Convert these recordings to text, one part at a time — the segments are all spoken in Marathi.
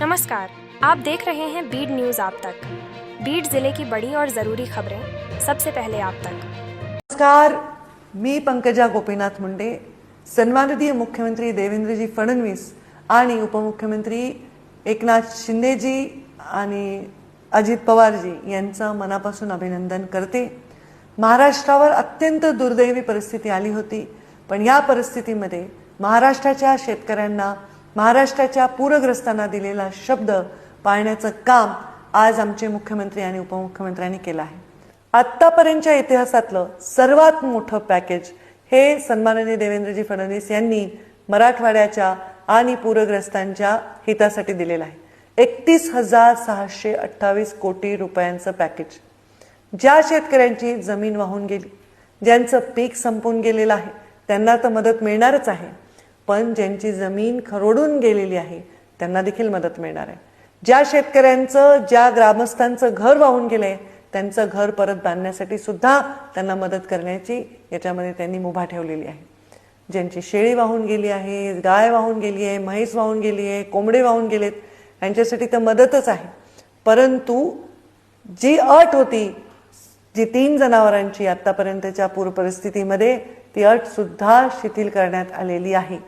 नमस्कार आप देख रहे हैं बीड न्यूज आप तक। बीड जिले की बड़ी और जरूरी खबरें सबसे पहले आप तक। नमस्कार मी पंकजा गोपीनाथ मुंडे सन्माननीय मुख्यमंत्री देवेंद्रजी फडणवीस आणि उपमुख्यमंत्री एकनाथ शिंदेजी आणि अजित पवारजी यांचं मनापासून अभिनंदन करते. महाराष्ट्रावर अत्यंत दुर्दैवी परिस्थिती आली होती पण या परिस्थितीमध्ये महाराष्ट्राच्या शेतकऱ्यांना महाराष्ट्राच्या पूरग्रस्तांना दिलेला शब्द पाळण्याचं काम आज आमचे मुख्यमंत्री आणि उपमुख्यमंत्र्यांनी केलं आहे. आत्तापर्यंतच्या इतिहासातलं सर्वात मोठं पॅकेज हे सन्माननीय देवेंद्रजी फडणवीस यांनी मराठवाड्याच्या आणि पूरग्रस्तांच्या हितासाठी दिलेलं आहे. एकतीस हजार सहाशे अठ्ठावीस कोटी रुपयांचं पॅकेज. ज्या शेतकऱ्यांची जमीन वाहून गेली ज्यांचं पीक संपून गेलेलं आहे त्यांना तर मदत मिळणारच आहे. पण ज्यांची जमीन खरोडून गेलेली आहे त्यांना देखील मदत मिळणार आहे. ज्या शेतकऱ्यांचं ज्या ग्रामस्थांचं घर वाहून गेलंय त्यांचं घर परत बांधण्यासाठी सुद्धा त्यांना मदत करण्याची याच्यामध्ये त्यांनी मुभा ठेवलेली आहे. ज्यांची शेळी वाहून गेली आहे गाय वाहून गेली आहे म्हैस वाहून गेली आहे कोंबडे वाहून गेलेत यांच्यासाठी तर मदतच आहे. परंतु जी अट होती जी तीन जनावरांची आत्तापर्यंतच्या पूर परिस्थितीमध्ये ती अट सुद्धा शिथिल करण्यात आलेली आहे.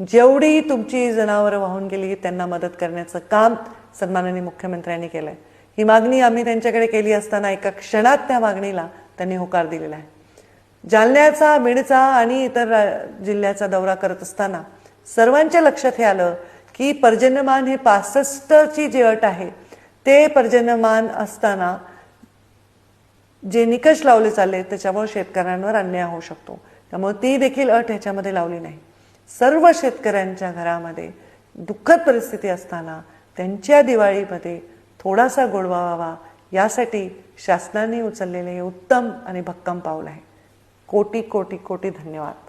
जेवढी तुमची जनावरं वाहून गेली त्यांना मदत करण्याचं काम सन्माननीय मुख्यमंत्र्यांनी केलंय. ही मागणी आम्ही त्यांच्याकडे केली असताना एका क्षणात त्या मागणीला त्यांनी होकार दिलेला आहे. जालन्याचा बीडचा आणि इतर जिल्ह्याचा दौरा करत असताना सर्वांच्या लक्षात हे आलं की पर्जन्यमान हे पासष्टची जी अट आहे ते पर्जन्यमान असताना जे निकष लावले चालले त्याच्यामुळे शेतकऱ्यांवर अन्याय होऊ शकतो. त्यामुळे ती देखील अट ह्याच्यामध्ये लावली नाही. सर्व शेतकऱ्यांच्या घरामध्ये दुःखद परिस्थिती असताना त्यांच्या दिवाळीमध्ये थोडासा गोडवा व्हावा यासाठी शासनाने उचललेले हे उत्तम आणि भक्कम पाऊल आहे. कोटी कोटी कोटी धन्यवाद.